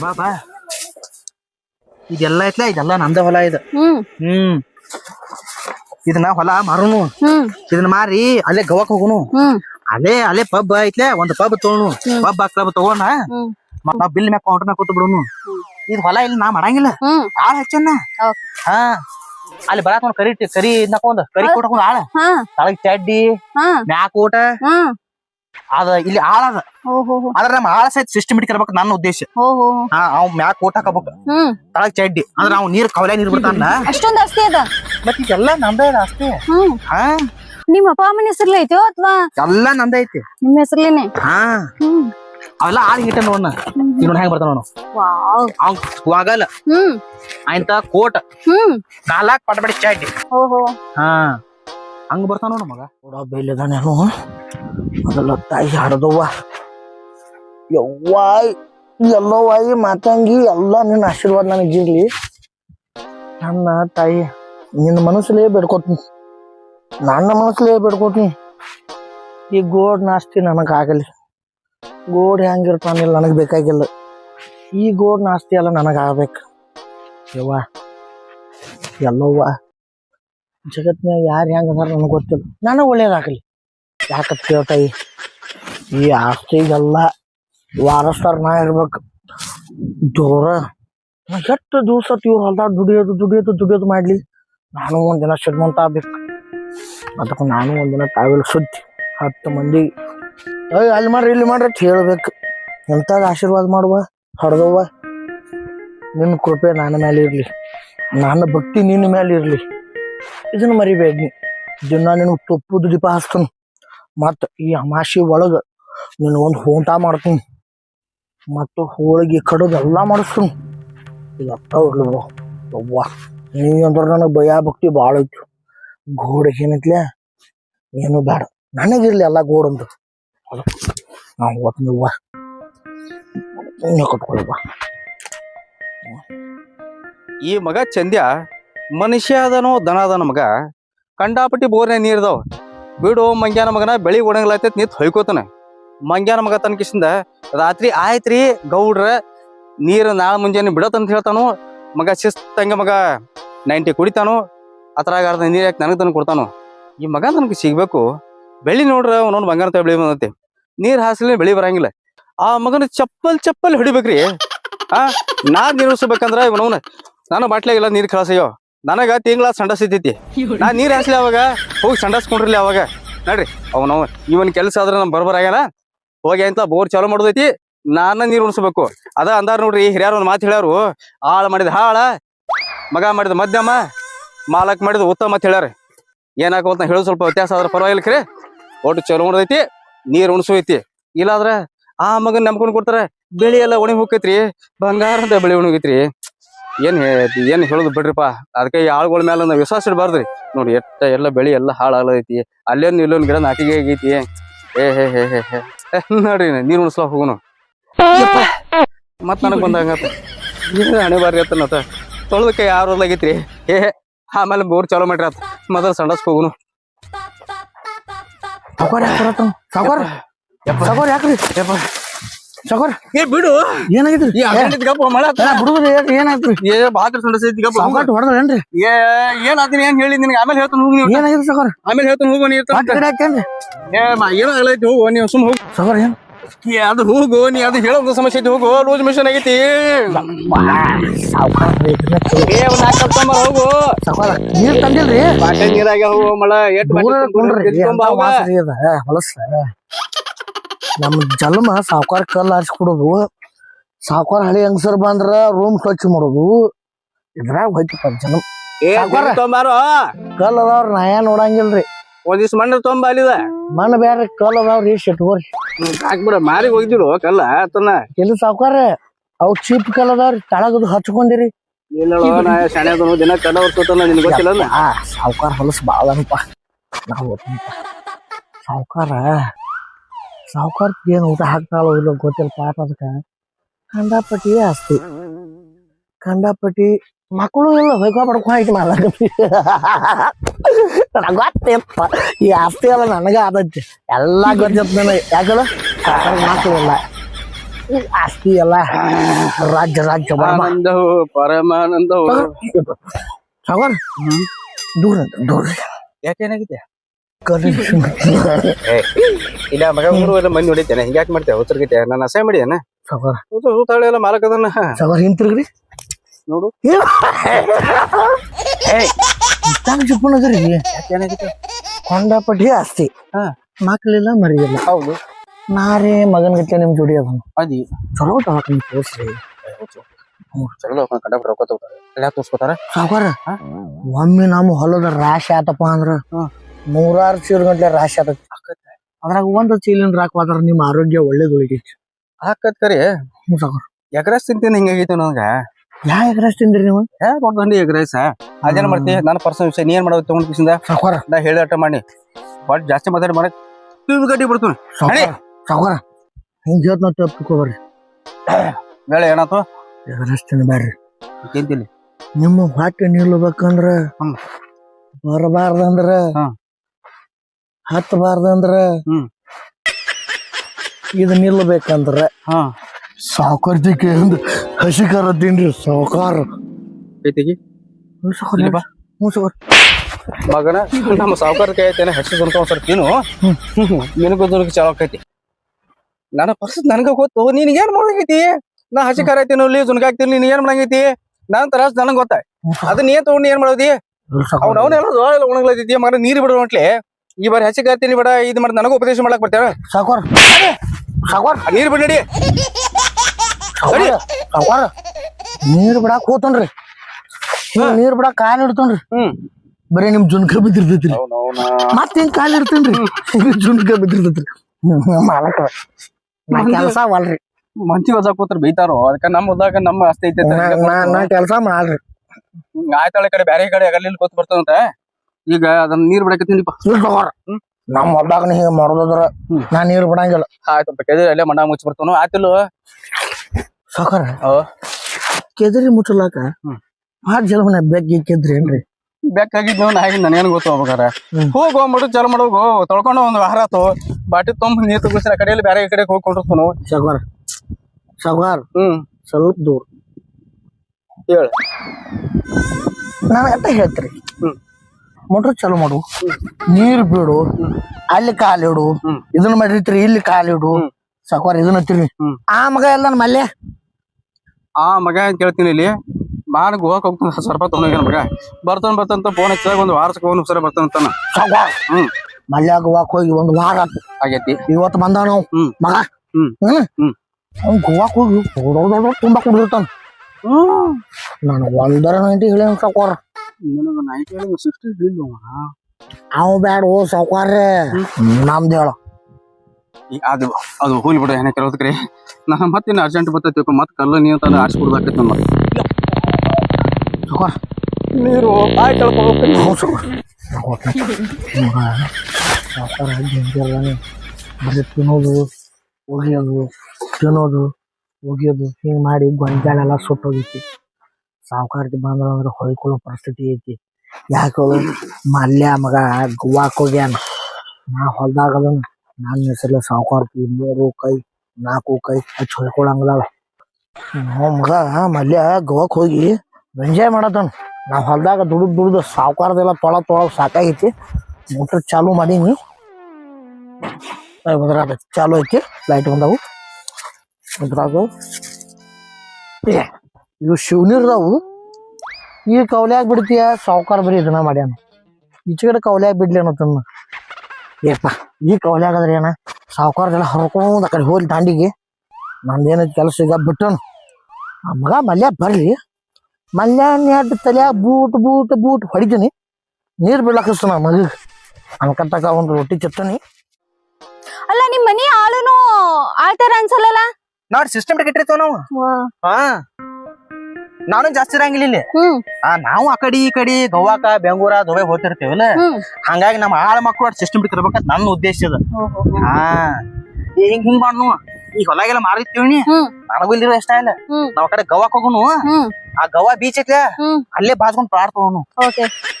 ಬಾ ಬಾ ಇದೆಲ್ಲ ಐತ್ಲ ಇದೆಲ್ಲ ನಂದ ಹೊಲ ಇದು. ಹ್ಮ್. ಹ್ಮ್. ಇದನ್ನ ಹೊಲ ಮಾರುನು. ಹ್ಮ್. ಇದನ್ನ ಮಾರಿ ಅಲ್ಲೇ ಗವಾಕ್ ಹೋಗುನು. ಹ್ಮ್. ಅಲ್ಲೇ ಅಲ್ಲೇ ಪಬ್ ಐತ್ಲೆ ಒಂದ್ ಪಬ್ ತಗೋನು ಪಬ್ ಕ್ಲಬ್ ತಗೋಣ. ಮತ್ತ ನಾವ್ ಬಿಲ್ ಮ್ಯಾಗ ಕೌಂಟರ್ ಮ್ಯಾಗ ಕೂತ್ ಬಿಡುನು. ಇದ್ ಹೊಲ ಇಲ್ಲ ನಾ ಮಾಡಂಗಿಲ್ಲ. ಆಳ್ ಹಚ್ಚನ್ನ ಹಾ. ಅಲ್ಲಿ ಬರಾಕ್ ಕರಿ ಕರಿ ಇದ್ನಕೊಂದ್ ಕರಿ ಕೊಟ್ಕೊಂಡ್ ಆಳ. ತಳಗ್ ಚಡ್ಡಿ ಮ್ಯಾಕ್ ಊಟ. ಅದ ಇಲ್ಲಿ ಆಳ ಅದ ಅದ್ರ ನಮ್ಮ ಆಳ ಸಹಿತ ಸಿಸ್ಟಮೆಟಿಕ್ ಇರ್ಬೇಕು ನನ್ನ ಉದ್ದೇಶ. ಹೋ. ಹಾ. ಅವ್ ಮ್ಯಾಕ್ ಊಟ ಹಾಕಬೇಕು ತಳಕ್ ತಳಗ್ ಚಡ್ಡಿ. ಅಂದ್ರೆ ಅವ್ ನೀರ್ ಕವಲೆ ನೀರ್ ಬಿಡ್ತಾನ ಅಷ್ಟೊಂದು ಆಸ್ತಿ ಅದ. ಮತ್ ಇದೆಲ್ಲ ನಂದ ಹ್ಮ್. ಹಾ. ನಿಮ್ಮ ಅಪ್ಪ ಅಮ್ಮನ ಹೆಸರ್ಲಿ ಐತೋ ಅಥವಾ? ಎಲ್ಲ ನಂದ ಐತಿ. ನಿಮ್ಮ ಹೆಸರ್ಲೇನೆ ಹಾ. ಅವೆಲ್ಲ ಆಳ್ ಹಿಟ್ಟ ನೋಡ್ನ ನೋಡ ಹೆಂಗ್ ಬರ್ತಾನ ನೋಡು. ಹೋಗಲ್ಲ ಆಯ್ತ ಕೋಟ್. ಹ್ಮ್. ಕಾಲಾಕ್ ಪಟ ಚಡ್ಡಿ. ಹೋ ಹಂಗ ಬರ್ತಾನ ನೋಡು ಮಗ. ನೋಡ ಬೈಲದಾನೇನು ಅದೆಲ್ಲ ತಾಯಿ ಹಡ್ದವ್ವ. ಯವ್ವ ಎಲ್ಲವಾಯಿ ಮಾತಂಗಿ ಎಲ್ಲ ನಿನ್ನ ಆಶೀರ್ವಾದ ನನಗಿರ್ಲಿ ನನ್ನ ತಾಯಿ, ನಿನ್ನ ಮನಸ್ಸಲ್ಲೇ ಬೇಡ್ಕೋತೀನಿ. ನನ್ನ ಮನಸ್ಸಲ್ಲೇ ಬೇಡ್ಕೊತೀನಿ. ಈ ಗೋಡ್ ನಾಸ್ತಿ ನನಗಾಗಲಿ ಗೋಡ್ ಹೆಂಗಿರ್ತಾನಿಲ್ಲ ನನಗೆ ಬೇಕಾಗಿಲ್ಲ. ಈ ಗೋಡ್ ನಾಸ್ತಿ ಎಲ್ಲ ನನಗಾಗಬೇಕು ಯವ್ವ ಎಲ್ಲವ್ವ ಜಗತ್ತಿನ ಯಾರು ಹೆಂಗ ಅದಾರ ನನಗೆ ಗೊತ್ತಿಲ್ಲ. ನನಗೆ ಒಳ್ಳೇದಾಗಲಿ. ಯಾಕಂತ ಕೇಳ್ತಾಯಿ ಈ ಆಸ್ತಿಗೆಲ್ಲ ವಾರಸ್ತಾರ ನಾ ಇರ್ಬೇಕು. ದೂರ. ನಾ ಎಷ್ಟು ದಿವಸ ಇವ್ರು ಹೊಲ್ದಾಗ ದುಡಿಯೋದು ದುಡಿಯೋದು ದುಡಿಯೋದು ಮಾಡ್ಲಿ. ನಾನು ಒಂದಿನ ಶ್ರೀಮಂತ ಆಗ್ಬೇಕು. ಅದಕ್ಕೆ ನಾನು ಒಂದಿನ ತಾವೆಲ್ಲ ಸುದ್ದಿ. ಹತ್ತು ಮಂದಿ. ಅಯ್ಯ ಅಲ್ಲಿ ಮಾಡ್ರಿ, ಇಲ್ಲಿ ಮಾಡ್ರಿ ಅಂತ ಹೇಳ್ಬೇಕು. ಎಂಥದ್ದು ಆಶೀರ್ವಾದ ಮಾಡುವ ಹೊಡೆದವ್ವ ನಿನ್ನ ಕೃಪೆ ನನ್ನ ಮೇಲೆ ಇರಲಿ. ನನ್ನ ಭಕ್ತಿ ನಿನ್ನ ಮೇಲೆ ಇರಲಿ. ಇದನ್ನ ಮರಿಬೇಡಿ ದಿನ ನಿನಗೆ ತುಪ್ಪದ ದೀಪ ಹಚ್ತೀನಿ. ಮತ್ತು ಈ ಅಮಾಶಿ ಒಳಗೆ ನೀನು ಒಂದು ಹೋಂಟ ಮಾಡ್ತೀನಿ. ಮತ್ತು ಹೋಳಿಗೆ ಕಡುದು ಎಲ್ಲ ಮಾಡಿಸ್ತೀನಿ. ಅಪ್ಪ ಇರ್ಲಿ ಅವ್ವ ನೀ ಅಂದ್ರೆ ನನಗೆ ಭಯ ಭಕ್ತಿ ಭಾಳ ಇತ್ತು ಗೋಡಿಗೆ ಏನೈತ್ಲೆ? ಏನು ಬೇಡ. ನನಗಿರ್ಲಿ ಎಲ್ಲ ಗೋಡಂದು ನಾವು ಓದ್ತೀನಿ ಅವ್ವ ನೀನೇ ಕಟ್ಕೊಳ್ಳಿವ್ವ ಈ ಮಗ ಚಂದ್ಯ ಮನುಷ್ಯ ಅದನೋ ದನ ಅದನ ಮಗ? ಕಂಡಾಪಟ್ಟಿ ಬೋರ್ನೆ ನೀರ್ದಾವ. ಬಿಡು, ಮಂಗ್ಯಾನ ಮಗನ ಬೆಳಿ ಒಣಗ್ಲಾತೈತಿ ನಿಂತ್ ಹೊಯ್ಕೋತಾನ ಮಂಗ್ಯಾನ ಮಗ ತನಕಿಸಿಂದ ರಾತ್ರಿ ಆಯ್ತ್ರಿ, ಗೌಡ್ರ ನೀರು ನಾಳೆ ಮುಂಜಾನೆ ಬಿಡತ್ತಂತ ಹೇಳ್ತಾನು. ಮಗ ಶಿಸ್ತಂಗ ಮಗ ನೈಂಟಿ ಕುಡಿತಾನು. ಅದ್ರಾಗ ಅರ್ಧ ನೀರು ನನಗೆ ತಂದು ಕೊಡ್ತಾನು. ಈ ಮಗ ನನಗೆ ಸಿಗ್ಬೇಕು. ಬೆಳಿ ನೋಡ್ರ ಅವನವ್ನು ಬಂಗಾರ ತ ಬೆಳಿ ಬಂದತಿ. ನೀರ್ ಹಾಸಲಿ ಬೆಳಿ ಬರಂಗಿಲ್ಲ. ಆ ಮಗನ ಚಪ್ಪಲ್ ಚಪ್ಪಲ್ ಹಿಡಿಬೇಕ್ರಿ. ಆ, ನಾ ನಿರ್ವಹಿಸ್ಬೇಕಂದ್ರ ಇವನವನ, ನಾನು ಬಾಟ್ಲಾಗೆಲ್ಲ ನೀರ್ ಕಳಸಯ್ಯೋ. ನನಗ ತಿಂಗಳ ಸಂಡಸ್ ಇದ್ದೈತಿ ನಾ ನೀರ್ ಹಾಸ್ಲಿ ಅವಾಗ, ಹೋಗಿ ಸಂಡಸ್ಕೊಂಡ್ರಲಿ ಅವಾಗ. ನಡ್ರಿ ಅವನವ ಇವನ್ ಕೆಲಸ ಆದ್ರ ನಮ್ ಬರ್ಬರಾಗ್ಯಾನ ಹೋಗಿ ಅಂತ ಬೋರ್ ಚಾಲು ಮಾಡೋದೈತಿ, ನಾನ ನೀರ್ ಉಣಿಸ್ಬೇಕು. ಅದ ಅಂದಾರ ನೋಡ್ರಿ, ಹಿರಿಯರ್ ಒಂದ್ ಮಾತು ಹೇಳ್ಯಾರು ಆಳ ಮಾಡಿದ ಹಾಳ, ಮಗ ಮಾಡಿದ ಮಧ್ಯಮ, ಮಾಲಕ್ ಮಾಡಿದ ಉತ್ತಮ ಅಂತ ಹೇಳ್ಯಾರ. ಏನಾಗೋತ್ ಹೇಳೋ, ಸ್ವಲ್ಪ ವ್ಯತ್ಯಾಸ ಆದ್ರ ಪರವಾಗಿಲ್ಲ ಖರೆ ಒಟ್ಟು ಚಲೋ ಮಾಡೋದೈತಿ, ನೀರ್ ಉಣಿಸೋಯ್ತಿ ಇಲ್ಲಾದ್ರ ಆ ಮಗನ್ ನಂಬ್ಕೊಂಡ್ ಕೊಡ್ತಾರ, ಬೆಳಿ ಎಲ್ಲ ಒಣಗಿ ಹೋಗೈತ್ರಿ ಬಂಗಾರದ ಬೆಳಿ ಒಣಗೈತ್ರಿ. ಏನ್ ಏನ್ ಹೇಳುದು ಬಿಡ್ರಿಪ್ಪ? ಅದಕ್ಕೆ ಈ ಆಳುಗಳ ಮೇಲೆ ನಾವು ವಿಶ್ವಾಸ ಇಡಬಾರ್ದ್ರಿ. ನೋಡಿ ಎಷ್ಟ ಎಲ್ಲ ಬೆಳಿ ಎಲ್ಲ ಹಾಳಾಗೈತಿ ಅಲ್ಲೇನು ಇಲ್ಲೊಂದು ಗಿಡ ನಾಟಿಗೆ ಆಗೈತಿ. ಏ ಹೇ ಹೇ ಹೇ ಹೇ. ನೋಡ್ರಿ ನೀರು ಉಣಿಸ್ಲಾ ಹೋಗುನು. ಮತ್ ನನಗ್ ಬಂದಾಗ ಏನ್ ಹಣೆ ಬಾರಿ ಅತ್ತ ನತ ತೊಳ್ದಕ್ಕೆ ಯಾರು ಆಗೈತ್ರಿ ಏ ಆಮೇಲೆ ಬೋರ್ ಚಾಲೂ ಮಾಡ್ರಿ ಆತ. ಮೊದಲು ಸಂಡಸ್ ಹೋಗುನು. ಸಾಕೋರ್ ಯಾಕ್ರಿ? ಸಾವ್ಕಾರ ಏ ಬಿಡು. ಏನಾಗಿದ್ರಿ? ಈ ಅಗಂಡಿದ್ ಗಪ್ಪ ಮಳೆ ಆತ. ಬಿಡುದ್ರಿ ಏನಾಯ್ತ್ರಿ ಏ ಬಾತ್ರ ಸಂಡಸ್ ಐತಿ ಗಪ್ಪ. ಸಾವ್ಕಾರ ಹೊಡೆದ್ರೇನ್ರಿ? ಏ ಏನ್ ಆತೀನಿ ಏನ್ ಹೇಳಿ ನಿನಗೆ? ಆಮೇಲೆ ಹೇಳ್ತಾನೆ ಹೋಗಿ ನೀವು. ಏನಾಗಿದ್ರಿ ಸಾವ್ಕಾರ ಆಮೇಲೆ ಹೇಳ್ತಾನೆ ಹೋಗು ನೀ ಕಡೆ ಹಾಕ್ಯಾನ್ರಿ ಏ ಮಾ ಏನೋ ಆಗಲೈತಿ ಹೋಗು ನೀವು ಸುಮ್ ಹೋಗು. ಸಾವ್ಕಾರ ಏನ್? ಅದು ಹೋಗು ನೀ ಅದು ಹೇಳೋ ಸಮಸ್ಯೆ ಐತಿ ಹೋಗು ಲೂಸ್ ಮಿಷನ್ ಆಗೈತಿ. ಏ ನಾಲ್ಕು ಹೋಗು. ನೀರ್ ತಂದಿಲ್ರಿ? ಬಾಟೆ ನೀರಾಗ ಹೋಗು ಮಳ ಎಟ್ ಹೊಲಸ ನಮ್ ಜನ್ಮ ಸಾವ್ಕಾರ ಕಲ್ಲು ಹಾರಿಸ್ಕೊಡೋದು ಸಾವ್ಕಾರ ಹಳಿ ಹೆಂಗಸರ್ ಬಂದ್ರ ರೂಮ್ ಸ್ವಚ್ಛ ಮಾಡೋದು. ಇದ್ರಾಗ ಹೋಯ್ತಪ್ಪ ಜನ್ಮ. ತೊಂಬಾರೋ? ಕಲ್ ಅದಾವ್ರ ನಾ ಏನ್ ನೋಡಂಗಿಲ್ರಿ. ಒಂದಿವ್ಸ ಮಣ್ಣು ತೊಂಬ ಅಲ್ಲಿದ. ಮಣ್ಣು ಬ್ಯಾಡ್ರಿ ಕಲ್ ಅದಾವ್ರಿ ಶೆಟ್ಗೋರಿ ಹಾಕ್ಬಿಡ ಮಾರಿ ಹೋಗಿದ್ರು ಕಲ್ಲ ಆತನ. ಎಲ್ಲಿ ಸಾವ್ಕಾರ? ಅವ್ ಚೀಪ್ ಕಲ್ ಅದಾವ್ರಿ ತಳಗದು ಹಚ್ಕೊಂಡಿರಿ ಇಲ್ಲ ನಾ ದಿನ ನಿನ್ಗೆ ಗೊತ್ತಿಲ್ಲ ಸಾವ್ಕಾರ ಹೊಲಸ್ ಬಾಳನಪ್ಪ ನಾವು ಸಾವ್ಕಾರ ಸಾವ್ಕಾರ ಏನು ಊಟ ಹಾಕ್ತಾಳೋ ಇಲ್ಲ ಗೊತ್ತಿಲ್ಲ ಪಾಪ ಅದಕ್ಕೆ. ಕಂಡಾಪಟ್ಟಿ ಆಸ್ತಿ. ಕಂಡಾಪಟ್ಟಿ ಮಕ್ಕಳು ಎಲ್ಲ ಹೊಯ್ಕೊ ಪಡ್ಕೊ ಆಯ್ತು ನನಗ್ ಗೊತ್ತಪ್ಪ ಈ ಆಸ್ತಿ ಎಲ್ಲ ನನಗೆ ಆದೈತಿ. ಎಲ್ಲ ಗೊತ್ತಿತ್ತು ನನಗೆ. ಸಾವ್ಕಾರ ಮಕ್ಕಳು ಇಲ್ಲ. ಆಸ್ತಿ ಎಲ್ಲ ರಾಜ್ಯ ರಾಜ್ಯ ಪರಮಾನಂದ ಪರಮಾನಂದ ಸಾಗರ್ ದೂರ ದೂರ. ಯಾಕೇನಾಗಿದೆ ಇಲ್ಲ ಮಗ ಊರು ಎಲ್ಲ ಮಂದಿ ಹೊಡಿತೇನೆ. ಹಿಂಗ್ಯಾಕ್ ಮಾಡ್ತೇವೆ ಉತ್ತರಗೈತೆ ನಾನು ಅಸಹ್ಯ ಮಾಡಿಯೇನ ಸಾಗರ್ ಊತಾಳೆ ಎಲ್ಲ ಮಾಲಕ್ ಅದನ್ನ. ಸಾಗರ್ ಹಿಂತಿರ್ಗ್ರಿ. ನೋಡು. ತಾನು ಜಪ್ಪನ ಅದ್ರಿ ಯಾಕೇನಾಗಿದೆ ಕೊಂಡಪಟ್ಟಿ ಆಸ್ತಿ. ಹಾ. ಮರಿಯಲ್ಲ ಹೌದು. ನಾರೇ ಮಗನ್ ಗತ್ತೆ ನಿಮ್ ಜೋಡಿ ಅದನ್ನ ಅದಿ. ಚಲೋ ತೋರ್ಸ್ರಿ ಚಲೋ ಕಂಡಬಿಟ್ಟು ರೊಕ್ಕ ತಗೋತಾರೆ ಎಲ್ಲ ತೋರ್ಸ್ಕೊತಾರ? ಸಾವುಕಾರ ಒಮ್ಮೆ ನಮ್ಮ ಹೊಲದ ರಾಶಿ ಆತಪ್ಪ ಅಂದ್ರ. ನೂರಾರು ಚೀಲ ಗಂಟ್ಲೆ ರಾಶಿ ಆತತಿ ಅದ್ರಾಗ ಒಂದ್ ಚೀಲಿನ ರಾಕ್ವಾದ್ರ ನಿಮ್ಮ ಆರೋಗ್ಯ ಒಳ್ಳೇದು ಉಳಿತೈತಿ. ಹಾಕತ್ ಕರಿ. ಎಗ್ರೆಸ್ ತಿಂತೀನಿ ಹಿಂಗ ನನಗ. ಯಾ ಎಗ್ರೆಸ್ ತಿಂದ್ರಿ ನೀವು? ಯಾ ದಂಡಿ ಎಗ್ರೆಸ್. ಅದೇನ್ ಮಾಡ್ತಿ? ನನ್ನ ಪರ್ಸನ್ ವಿಷಯ ನೀ ಏನ್ ಮಾಡೋದು ತಗೊಂಡ್ ಕಿಸಿಂದ ನಾ ಹೇಳಿ ಆಟ ಮಾಡಿ. ಬಟ್ ಜಾಸ್ತಿ ಮಾತಾಡಿ ಮಾಡಕ್ ತುಂಬ ಗಟ್ಟಿ ಬಿಡ್ತೀನಿ. ಸಾಕೋರ ಹಿಂಗ್ ಹೇಳ್ತ ನಾವು ತಪ್ಪಿಕೋಬರ್ರಿ ಬೇಳೆ ಏನಾತು? ಎಗ್ರೆಸ್ ತಿನ್ಬೇಡ್ರಿ ತಿಂತೀನಿ. ನಿಮ್ಮ ಹೊಟ್ಟೆ ನಿಲ್ಬೇಕಂದ್ರ ಹ್ಮ್. ಬರಬಾರ್ದಂದ್ರ. ಹತ್ತಬಾರ್ದಂದ್ರ. ಇದು ನಿಲ್ಬೇಕಂದ್ರ ಸಾವುಕಾರ್ತಿಕೆ ಹಸಿಕಾರ ತಿನ್ರಿ ಸಾವುಕಾರ. ಕೈತಿಗಿ? ಹ್ಞೂ ಬಾ. ಮಗನ ನಮ್ಮ ಸಾವುಕಾರ ಕೈ ಐತೇನೆ ಹಸಿ ಸುನ್ಕ ಒಂದ್ಸರಿ ತಿನ್ನು. ನಿನಗೂ ದುರ್ಗ ಚಾಲ ಆಕೈತಿ. ನನ್ನ ಪರ್ಸ್ ನನಗ ಗೊತ್ತು ನೀನ್ ಏನ್ ಮಾಡಂಗೈತಿ ನಾ ಹಸಿ ಖಾರ ಐತಿ ಇಲ್ಲಿ ಜುನ್ಕಾಕ್ತೀನಿ ನೀನ್ ಏನ್ ಮಾಡಂಗೈತಿ ನಾನ್ ತರಾಸ್ ನನಗ್ ಗೊತ್ತಾಯ್. ಅದನ್ನ ಏನ್ ತಗೊಂಡು ಏನ್ ಮಾಡೋದಿ. ಅವ್ನ ಅವನ ಎಲ್ಲ ಒಣಗ್ಲೈತಿ ಮಗ ನೀರ್ ಬಿಡು ಈ ಬಾರಿ ಹೆಚ್ಚಿಗೆ ಖಾರ್ತೀನಿ ಬೇಡ ಇದು ಮಾಡಿ ನನಗೂ ಉಪದೇಶ ಮಾಡಕ್ ಬರ್ತೇವೆ ಸಾಕೋರ್ ಸಾಕೋರ್ ನೀರ್ ಬಿಡಿ ನಡಿ. ನೀರು ಸಾವ್ಕಾರ. ನೀರ್ ಬಿಡಾಕ್ ಹೋತನ್ರಿ ನೀರ್ ಬಿಡಾಕ್ ಕಾಲ್ ಇಡ್ತನ್ರಿ. ಹ್ಮ್. ಬರೀ ನಿಮ್ ಜುನ್ಕ ಬಿದ್ದಿರ್ತೈತ್ರಿ. ಮತ್ ಹಿಂಗ್ ಕಾಲ್ ಇಡ್ತೇನ್ರಿ. ಜುನ್ಕ ಬಿದ್ದಿರ್ತೈತ್ರಿ. ಮಾಲಕ ನಾ ಕೆಲ್ಸ ಅವಲ್ರಿ ಮಂಚಿ ಹೊಸ ಕೂತ್ರ ಬೈತಾರೋ? ಅದಕ್ಕ ನಮ್ಮ ಹೊದಾಗ ನಮ್ಮ ಆಸ್ತಿ ಐತೆ ನಾ- ಕೆಲ್ಸ ಮಾಡ್ರಿ. ಆಯ್ತಾಳೆ ಕಡೆ ಬ್ಯಾರೆ ಕಡೆ ಅಲ್ಲಿ ಕೂತ್ ಬರ್ತದಂತ ಈಗ ಅದನ್ನ ನೀರ್ ಬಿಡಕತ್ತೀನಿಪ್ಪ ನಮ್ ಹೊಲ್ದಾಗ ನೀ ಹಿಂಗ ಮಾಡೋದ್ರ. ನಾ ನೀರ್ ಬಿಡಂಗಿಲ್ಲ. ಆಯ್ತು ಕೆದರಿ ಅಲ್ಲೇ ಮಂಡ ಮುಚ್ಚಿ ಬರ್ತಾನು ಆಯ್ತಿಲ್ಲ? ಸಾಕಾರ ಕೆದರಿ ಮುಚ್ಚಲಾಕ? ಹ್ಮ್. ಜಲ ಜಲಮನ ಬೆಗ್ಗಿ ಕೆದ್ರಿ ಏನ್ರಿ? ಬೆಕ್ಕಾಗಿದ್ ನಾವು ಆಗಿದ್ ನನಗೇನು ಗೊತ್ತು ಹೋಗ್ಬೇಕಾರ. ಹೋಗೋ ಮಡು ಚಾಲು ಮಾಡೋಗು ತೊಳ್ಕೊಂಡು ಒಂದು ವಾರ ಆತು. ಬಾಟಿ ತುಂಬ ನೀರ್ ತುಂಬಿಸ್ರ ಕಡೆಯಲ್ಲಿ ಬೇರೆ ಕಡೆ ಹೋಗಿ ಕೊಟ್ಟಿರ್ತಾನು ಸಾಕಾರ. ಸಾಕಾರ. ಹ್ಮ್. ಸ್ವಲ್ಪ ದೂರ. ಹೇಳ. ನಾನು ಎಂತ ಹೇಳ್ತೀರಿ? ಹ್ಮ್. ಮೋಟ್ರ್ ಚಾಲು ಮಾಡು. ನೀರ್ ಬಿಡು ಅಲ್ಲಿ ಕಾಲಿಡು. ಇದನ್ನ ಮಾಡಿರ್ತೀರಿ ಇಲ್ಲಿ ಕಾಲಿಡು ಇಡು. ಸಾಕಾರ ಇದನ್ನ ಹತ್ತಿರಿ. ಆ ಮಗ ಎಲ್ಲ ಮಲ್ಯ ಆ ಮಗ ಅಂತ ಕೇಳ್ತೀನಿ ಇಲ್ಲಿ? ನಾನು ಗೋವಾಕ್ ಹೋಗ್ತಾನ ಹತ್ತು ತೊಂದ್ರೆ ರೂಪಾಯಿ ತೊಗೊಂಡೋಗ್ಯಾನ ಮಗ. ಬರ್ತಾನ ಬರ್ತಾನಂತ ಫೋನ್ ಹಚ್ಚಿದಾಗ ಒಂದು ವಾರಕ್ಕೆ ಒಂದು ಸರಿ ಬರ್ತಾನಂತಾನ ಮಲ್ಲೆ ಹ್ಮ್. ಮಲ್ಯ ಗೋವಾಕ್ ಹೋಗಿ ಒಂದು ವಾರ ಆಗೇತಿ. ಇವತ್ತು ಬಂದ ನಾವು ಮಗ? ಹ್ಮ್. ಅವ್ನ್ ಗೋವಾಕ್ ಹೋಗಿ ತುಂಬಾ ಕುಡಿದಿರ್ತಾನ. ಹ್ಮ್. ನಾನು ಒಂದರ ನೈಂಟಿ ಹೇಳಿ ನಿನಗ ನೈಟ್ ಸಿಕ್ಸ್ಟಿ ಇಲ್ಲ ಅವ್ ಬ್ಯಾಡ ಓ ಸಾವ್ಕಾರ. ನಮ್ದು ಹೇಳ. ಅದು ಅದು ಹೋಗ್ಲಿ ಬಿಡೋ ಏನೇ ಕೆಲವದಕ್ರಿ ನಾನು ಮತ್ತೆ ಇನ್ನು ಅರ್ಜೆಂಟ್ ಬರ್ತೈತಿ ಮತ್ತೆ ಕಲ್ಲು ನೀರು ತಂದು ಆರಿಸಿ ಕೊಡ್ದಾಕೈತಿ ನಮ್ಮ ಸಾವ್ಕಾರ. ನೀರು ಬಾಯಿ ಸಾವ್ಕಾರ. ಹಿಂಗೆಲ್ಲ ಬರೀ ತಿನ್ನೋದು ಒಗಿಯೋದು ತಿನ್ನೋದು ಒಗಿಯೋದು ಹಿಂಗೆ ಮಾಡಿ ಗೊಂಜಾಳೆಲ್ಲ ಸುಟ್ಟೋಗಿತ್ತು ಸುಟ್ಟೋಗೈತಿ. ಸಾವ್ಕಾರತಿ ಬಂದ್ರ ಅಂದ್ರೆ ಹೊಯ್ಕೊಳ್ಳೋ ಪರಿಸ್ಥಿತಿ ಐತಿ ಯಾಕೆ ಮಲ್ಯ ಮಗ ಗೋವಾಕ್ ಹೋಗ್ಯಾನ ನಾ ಹೊಲ್ದಾಗ ಅದನ್ನ ನನ್ನ ಹೆಸರಲ್ಲ ಸಾವ್ಕಾರತಿ ಮೂರು ಕೈ ನಾಲ್ಕು ಕೈ ಹಚ್ಚಿ ಹೊಯ್ಕೊಳಂಗದಾಳ ನಾವು ಮಗ ಮಲ್ಯ ಗೋವಾಕ್ ಹೋಗಿ ಎಂಜಾಯ್ ಮಾಡತಾನ ನಾ ಹೊಲ್ದಾಗ ದುಡ್ದು ದುಡ್ದು ಸಾವ್ಕಾರದೆಲ್ಲ ತೊಳ ತೊಳ ಸಾಕಾಗೈತಿ ಮೋಟರ್ ಚಾಲು ಮಾಡೀನಿ ಅದ್ರಾಗ ಚಾಲು ಐತಿ ಲೈಟ್ ಬಂದಾವು ಅದ್ರಾಗ ಏ, ಇವು ಶಿವನಿರ್ದಾವು ಈ ಕೌಲ್ಯಾಗ ಬಿಡ್ತೀಯ ಸಾವ್ಕಾರ ಬರೀ ಇದನ್ನ ಮಾಡ್ಯಾನ. ಈಚೆಗಡೆ ಕೌಲ್ಯಾಗ ಬಿಡ್ಲಿ ಅನ್ನೋತನ್ನ ಏಪ್ಪ ಈ ಕೌಲ್ಯಾಗ ಅದ್ರ ಏನ? ಸಾವ್ಕಾರದೆಲ್ಲ ಹರ್ಕೊಂಡ್ ಆ ಕಡೆ ಹೋಗ್ಲಿ ದಾಂಡಿಗೆ. ನಂದೇನೈತಿ ಕೆಲಸ ಈಗ ಬಿಟ್ಟನು ಆ ಮಗ ಮಲ್ಯ ಬರ್ಲಿ. ಮಲ್ಯ ನೆಡ್ ತಲ್ಯಾಗ ಬೂಟ್ ಬೂಟ್ ಬೂಟ್ ಹೊಡಿತೀನಿ. ನೀರ್ ಬೀಳಾಕಸ್ತಾನ ಮಗ ಅನ್ಕಂತಕ ಒಂದು ರೊಟ್ಟಿ ಚತ್ತನಿ ಅಲ್ಲ ನಿಮ್ ಮನಿ ಆಳುನು ಆಳ್ತಾರ ಅನ್ಸಲ್ಲಲ್ಲ ನಾವ್ ಸಿಸ್ಟಮ್ ಇಟ್ಟಿರ್ತೇವ ನಾವು. ಹಾ. ನಾನು ಜಾಸ್ತಿ ಇರಂಗಿಲ್ಲ ಇಲ್ಲಿ. ಆ ನಾವು ಆ ಕಡೆ ಈ ಕಡೆ ಗೋವಾಕ ಬೆಂಗೂರ ದುಬೈ ಹೋಗ್ತಿರ್ತೇವಲ್ಲ? ಹಂಗಾಗಿ ನಮ್ಮ ಆಳ ಮಕ್ಕಳು ಸಿಸ್ಟಮ್ ಇಟ್ಟಿರ್ಬೇಕಂತ ನನ್ನ ಉದ್ದೇಶ ಅದ ಹಾ ಹಿಂಗ್ ಹಿಂಗ್ ಮಾಡ್ನು. ಈ ಹೊಲಾಗೆಲ್ಲ ಮಾರಿರ್ತೀವಿ ಹ್ಮ್. ನನಗೂ ಇಲ್ಲಿರೋ ಇಷ್ಟ ಇಲ್ಲ. ನಾವ್ ಕಡೆ ಗೋವಾಕ್ ಹೋಗುನು. ಆ ಗವಾ ಬೀಚ್ ಐತೆ ಅಲ್ಲೇ ಬಾಜ್ಕೊಂಡ್ ಪ್ರಾಡ್ ತಗೋನು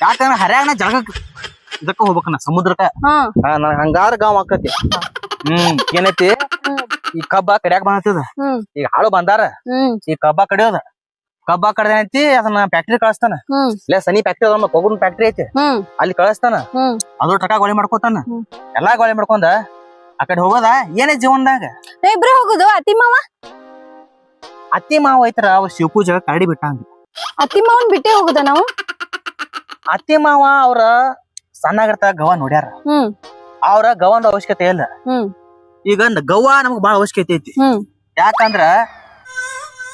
ಯಾಕಂದ್ರೆ ಹರ್ಯಾಗ ನಾ ಜಾಗಕ್ ಇದಕ್ಕ ಹೋಗ್ಬೇಕನ್ನ ಸಮುದ್ರಕ್ಕ ಹಂಗಾರ ಗಾವ್ ಆಕತಿ. ಹ್ಮ್ ಏನೈತಿ? ಈ ಕಬ್ಬ ಕಡಿಯಾಕ ಹ್ಮ್. ಈಗ ಹಾಳು ಬಂದಾರ. ಈ ಕಬ್ಬ ಕಡಿಯೋದ. ಕಬ್ಬ ಐತಿ ಅದನ್ನ ಫ್ಯಾಕ್ಟ್ರಿ ಕಳಸ್ತಾನ. ಇಲ್ಲ ಸನಿ ಫ್ಯಾಕ್ಟ್ರಿ ಅದ ಕೊಗುನ್ ಫ್ಯಾಕ್ಟ್ರಿ ಐತಿ. ಅಲ್ಲಿ ಕಳಸ್ತಾನ. ಹ್ಮ್. ಅದು ಟಕ ಗೋಳಿ ಮಾಡ್ಕೋತಾನ. ಎಲ್ಲಾ ಗೋಳಿ ಮಾಡ್ಕೊಂಡ ಆ ಕಡೆ ಹೋಗೋದ ಏನೇ ಜೀವನದಾಗ. ಇಬ್ರು ಹೋಗುದು ಅತಿ ಮಾವ? ಅತಿ ಮಾವ ಐತರ ಅವ್ರ ಶಿವಪೂಜ ಕರಡಿ ಬಿಟ್ಟಂಗ ಅತಿ ಮಾವನ್ ಬಿಟ್ಟೆ ಹೋಗುದ ನಾವು? ಅತ್ತಿ ಮಾವ ಅವ್ರ ಸಣ್ಣಗಿರ್ತ ಗವ ನೋಡ್ಯಾರ. ಅವ್ರ ಗವಂದ ಅವಶ್ಯಕತೆ ಇಲ್ಲ. ಈಗ ಗವ್ವಾ ಬಹಳ ಬಾಳ ಅವಶ್ಯಕತೆ ಐತಿ. ಯಾಕಂದ್ರ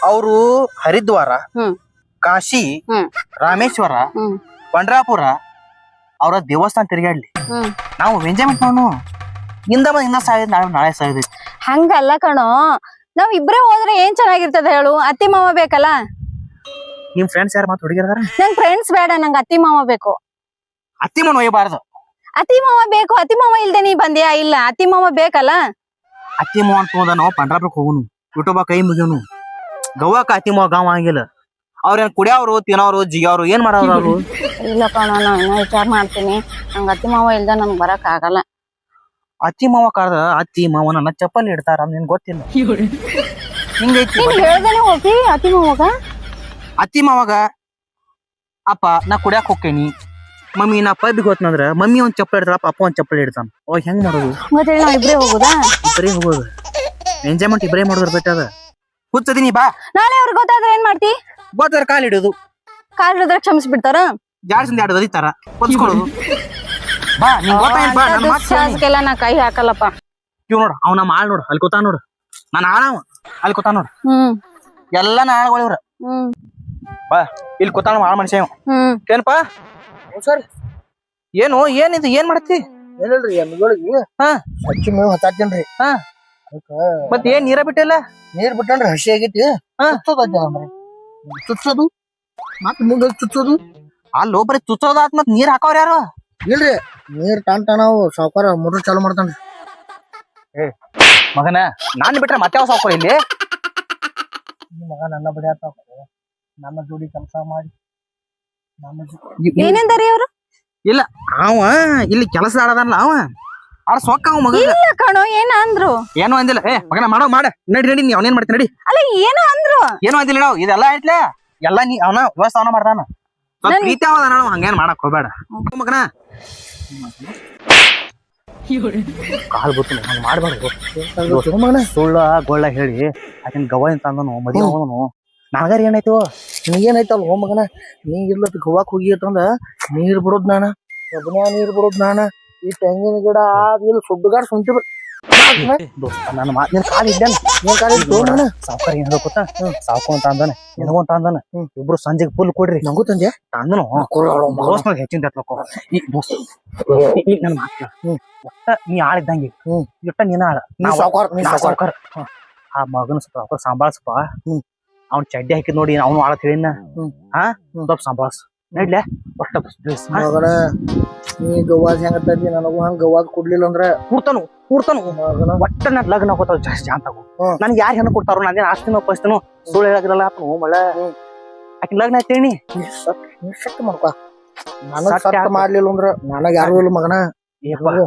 ಅವರು ಹರಿದ್ವಾರ ಕಾಶಿ ರಾಮೇಶ್ವರ ಪಂಡ್ರಾಪುರ ಅವರ ದೇವಸ್ಥಾನ ತಿರುಗಾಡ್ಲಿ ನಾವು ಎಂಜಾಯ್ಮೆಂಟ್ ನಾನು ಇಂದ ಬಂದ್ ಇನ್ನ ಸಾಯ್ದು ನಾಳೆ ನಾಳೆ ಸಾಯ್ದು ಹಂಗಲ್ಲ ಕಣೋ. ನಾವ್ ಇಬ್ರೇ ಹೋದ್ರೆ ಏನ್ ಚೆನ್ನಾಗಿರ್ತದ ಹೇಳು? ಅತ್ತಿ ಮಾವ ಬೇಕಲ್ಲ? ನಿಮ್ ಫ್ರೆಂಡ್ಸ್ ಯಾರು ಮಾತು ಹುಡುಗಿದಾರ ನಂಗ್ ಫ್ರೆಂಡ್ಸ್ ಬೇಡ ನಂಗ್ ಅತ್ತಿ ಮಾವ ಬೇಕು. ಅತ್ತಿ ಮನ ಒಯ್ಯಬಾರ್ದು. ಅತ್ತಿ ಮಾವ ಬೇಕು. ಅತ್ತಿ ಮಾವ ಇಲ್ದೆ ನೀ ಬಂದ್ಯಾ? ಇಲ್ಲ. ಅತ್ತಿ ಮಾವ ಬೇಕಲ್ಲ? ಅತ್ತಿ ಮಾವ ಅಂತ ಹೋದ ನಾವು ಪಂಡ್ರಾಪುರಕ್ಕೆ ಹೋಗುನು. ಯೂಟ್ಯೂಬ ಕೈ ಮುಗಿಯೋನು. ಗವ್ವಾಕ ಕಾತಿಮ ಮಾವ ಗಾವ ಹಂಗಿಲ್ಲ. ಅವ್ರೇನ್ ಕುಡಿಯವ್ರು ತಿನ್ನೋರು ಜಿಗೋರು ಏನ್ ಮಾಡೋರು ಅವ್ರು? ಇಲ್ಲ ಕಣೋ ನಾ ಇನ್ನ ವಿಚಾರ ಮಾಡ್ತೀನಿ. ನಂಗ್ ಅತ್ತಿ ಮಾವ ಇಲ್ದ ನಮ್ಗೆ ಬರಕ್ ಆಗಲ್ಲ. ಅತ್ತಿ ಮಾವ ಕಾರದ ಅತ್ತಿ ಮಾವ ನನ್ನ ಚಪ್ಪಲಿ ಇಡ್ತಾರ ನಿನ್ ಗೊತ್ತಿಲ್ಲ. ಹಿಂಗೈತಿ ನೀನ್ ಹೇಳ್ದೇನೆ ಹೋಗಿ ಅತ್ತಿ ಮಾವಾಗ? ಅತ್ತಿ ಮಾವಾಗ ಅಪ್ಪ ನಾ ಕುಡಿಯಕ್ ಹೋಗ್ತೇನಿ. ಮಮ್ಮಿ ನಾ ಪಬ್ಬಿಗೆ ಗೊತ್ತಂದ್ರ ಮಮ್ಮಿ ಒಂದ್ ಚಪ್ಪಲಿ ಇಡ್ತಾರಪ್ಪ ಅಪ್ಪ ಒಂದ್ ಚಪ್ಪಲಿ ಇಡ್ತಾನ. ಅವಾಗ ಹೆಂಗ್ ಮಾಡೋದು? ಮತ್ತೆ ನಾವ್ ಇಬ್ರೇ ಹೋಗುದಾ? ಇಬ್ಬರೇ ಹೋಗೋದು. ಎಂಜಾಯ್ಮೆಂಟ್ ಇಬ್ಬರೇ ಮಾಡೋದ್ರ ಬೇಕದ ಹುಚ್ಚದಿನಿ ಬಾ. ನಾಳೆ ಅವ್ರಿಗೆ ಗೊತ್ತಾದ್ರೆ ಏನ್ ಮಾಡ್ತಿ? ಗೊತ್ತಾದ್ರೆ ಕಾಲ್ ಇಡೋದು ಕಾಲ್ ಹಿಡಿದ್ರೆ ಕ್ಷಮಿಸ್ಬಿಡ್ತಾರ? ಜಾಡ್ಸಿಂದ ಎರಡು ಒದಿತಾರ ಹೊದ್ಸ್ಕೊಳ್ಳೋದು ಬಾ ನಿಂಗ್ ಗೊತ್ತಾಯ್ತು ಬಾ ನನ್ನ ಮಾತು ಕೇಳು. ನಾ ಕೈ ಹಾಕಲ್ಲಪ್ಪ. ಇವ್ ನೋಡು ನಮ್ಮ ಮಾಳ್ ನೋಡು ಅಲ್ಲಿ ಕೂತಾನ ನೋಡು. ನಾನು ಆಳವ ಅಲ್ಲಿ ಕೂತಾನ ನೋಡು. ಹ್ಮ್. ಎಲ್ಲ ನಾಳಗಳು ಇವ್ರ. ಹ್ಮ್. ಬಾ ಇಲ್ಲಿ ಕೂತಾನ ಆಳ ಮನುಷ್ಯ ಇವ. ಹ್ಮ್. ಏನಪ್ಪ ಸರ್? ಏನು ಏನಿದು ಏನ್ ಮಾಡತ್ತಿ ಏನಿಲ್ರಿ ಎಮ್ಮಿಗಳಿಗೆ. ಹಾ. ಹಚ್ಚಿ ಮೇವು ಹತ್ತಾಕ್ತೇನ್ರಿ ಹಾ. ಮತ್ ಏನ್ ನೀರ ಬಿಟ್ಟಿಲ್ಲ? ನೀರ್ ಬಿಟ್ಟನ್ರಿ ಹಸಿ ಆಗೈತಿ ಹಾ. ಚುಚ್ಚೋದ್ರಿ ಚುಚ್ಚೋದು ಮತ್ ಮುಂದೆ ಚುಚ್ಚೋದು ಅಲ್ಲೋ ಬರೀ ಚುಚ್ಚೋದಾತ್ ಮತ್ ನೀರ್ ಹಾಕೋರ್ ಯಾರು? ಇಲ್ರಿ ನೀರ್ ಟಾನ್ ಟಾಣವು ಸಾವ್ಕಾರ ಮೋಟರ್ ಚಾಲು ಮಾಡ್ತಾನ್ರಿ. ಮಗನ ನಾನ್ ಬಿಟ್ರೆ ಮತ್ತೆ ಯಾವ ಸಾಕೋರ್ ಇಲ್ಲಿ? ಈ ಮಗ ನನ್ನ ಬಿಡ ನನ್ನ ಜೋಡಿ ಕೆಲಸ ಮಾಡಿ. ನನ್ನ ಜೊ- ಏನಂದಾರಿ ಅವ್ರು? ಇಲ್ಲ ಅವ ಇಲ್ಲಿ ಕೆಲಸ ಆಡದಲ್ಲ ಅವ. ಆಡ ಸೊಕ್ಕ ಅವ ಮಗ ಇಲ್ಲ ಕಣೋ ಏನ ಅಂದ್ರು? ಏನು ಅಂದಿಲ್ಲ. ಏ ಮಗನ ಮಾಡೋ ಮಾಡ. ನಡಿ ನಡಿ ನೀ ಅವನೇನ್ ಮಾಡ್ತೀನಿ ನಡಿ. ಅಲ್ಲ ಏನೋ ಅಂದ್ರು? ಏನು ಅಂದಿಲ್ಲ ನಾವು ಇದೆಲ್ಲ ಐತ್ಲೆ ಎಲ್ಲ ನೀ ಅವನ ವ್ಯವಸ್ಥೆ ಅವನ ಮಾಡ್ದಾನ. ನನ್- ಪ್ರೀತಿ ಅವದ ನಾವು ಹಂಗೇನ್ ಮಾಡಕ್ ಹೋಗ್ಬೇಡ. ಮಗನ. ಕಾಲ್ ಗೊತ್ತು ಹಂಗ ಮಾಡ್ಬಾರ್ದು ಮಗನ. ಸುಳ್ಳ ಗೊಳ್ಳ ಹೇಳಿ ಆಕಿನ ಗವ ಅಂತ ಅಂದನು ಮದುವೆ ಅವನು. ನನಗಾರ ಏನಾಯ್ತು? ನಿನಗೇನೈತಲ್ಲ ಹೋ ಮಗನ. ನೀ ಇರ್ಲತ್ ಗೋವಾಕ್ ಹೋಗಿ ಅಂತಂದ ನೀರ್ ಬಿಡೋದ್ ನಾನ. ನೀರ್ ಬಿಡೋದ್ ನಾನ. ಈ ತೆಂಗಿನ ಗಿಡ ಆದ್ಮೇಲೆ ಇಲ್ಲಿ ಸುಡ್ಗಾಡ್ ಸುಂಟಿ ಬಿಡ್ ನನ್ನ ಮಾತ್ ನಿನ್ ಕಾಲ್ ಇದ್ದೇನೆ ಏನ್ ನಾನು ಸಾವ್ಕಾರ ಏನ್ ಹೇಳ್ಕೊತ ಸಾವ್ಕೊ ಅಂತ ಅಂದಾನೆ. ನಿನಗೂ ಅಂತ ಅಂದಾನೆ. ಇಬ್ರು ಸಂಜೆಗೆ ಫುಲ್ ಕೊಡ್ರಿ. ನಂಗೂ ತಂದೆ. ದೋಸ್ತ ಹೆಚ್ಚಿನ ತತ್ಲಕ್ಕೋ ಈ ದೋಸ್ತ. ನನ್ನ ಮಾತು. ಒಟ್ಟ ನೀ ಆಳಿದ್ದಂಗೆ. ಇಟ್ಟ ನೀನ ಆಳ. ನೀ ಸಾವ್ಕಾರ್ ಆ ಮಗನ ಸ್ವಲ್ಪ ಸಂಭಾಳ್ಸಪ್ಪ. ಹ್ಮ್. ಅವ್ನ್ ಚಡ್ಡಿ ಹಾಕಿದ್ ನೋಡಿ ಅವನು ಆಳ ತಿಳಿನ. ಹ್ಮ್. ಹಾ. ಸ್ವಲ್ಪ ಸಂಭಾಳ್ಸ. ನಡ್ಲೆ. ಒಟ್ಟ ಪ್ಲೀಸ್ ಮಗನ ನೀ ಗವಾಜ್ ಹೆಂಗ ತಂದಿ ನನಗೂ ಹಂಗ ಗವಾಜ್ ಕೊಡ್ಲಿಲ್ಲ ಅಂದ್ರ. ಕೂಡ್ತಾನು ಕೂಡ್ತಾನು. ಮಗನ ಒಟ್ಟ ನನ್ ಲಗ್ನ ಆಗೋತಾವ ಜಾಸ್ತಿ ಅಂತ ನನಗೆ ಯಾರು ಹೆಣ್ಣು ಕೊಡ್ತಾರೋ ನಂದೇನು ಆಸ್ತಿನೋ ಪಸ್ತಿನೋ ಸುಳ್ಳು ಹೇಳಾಗಿರಲ್ಲ ಆತನು ಮಳೆ ಆಕಿ ಲಗ್ನ ಆಯ್ತೇಣಿ ನೀ ಸಟ್ ಮಾಡ್ಕೊ ನನಗ್ ಸಟ್? ಮಾಡ್ಲಿಲ್ಲ ಅಂದ್ರ ನನಗ್ ಯಾರು ಇಲ್ಲ ಮಗನ.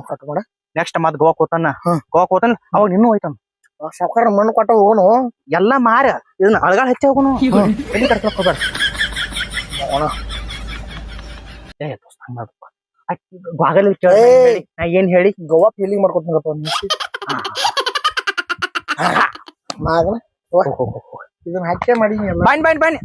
ಸಟ್ ಮಾಡ. ನೆಕ್ಸ್ಟ್ ಮತ್ ಗೋವಾ ಹೋತಾನ. ಗೋವಾ ಹೋತಾನ ಅವಾಗ ನಿನ್ನೂ ಹೋಯ್ತಾನ. ಸಾವುಕಾರ ಮಣ್ಣು ಕೊಟ್ಟ ಹೋಗೋನು ಎಲ್ಲ ಮಾರ ಇದನ್ನ ಅಳಗಾಳ ಹೆಚ್ಚಿ ಹೋಗುನು. ಎಲ್ಲಿ ಹೋಗ್ಬೇಡ. ಅವನ. ಏ ದೋಸ್ತ ಹಂಗ್ ಮಾಡ್ಬೇಕು ಬಾಗಲ್ ಕೇಳ ನಾ ಏನ್ ಹೇಳಿ? ಗೋವಾ ಫೀಲಿಂಗ್ ಮಾಡ್ಕೊತೀನಪ್ಪ. ಇದನ್ನ ಹಚ್ಚೆ ಮಾಡಿ ಬನ್ನಿ ಬನ್ನಿ ಬನ್ನಿ.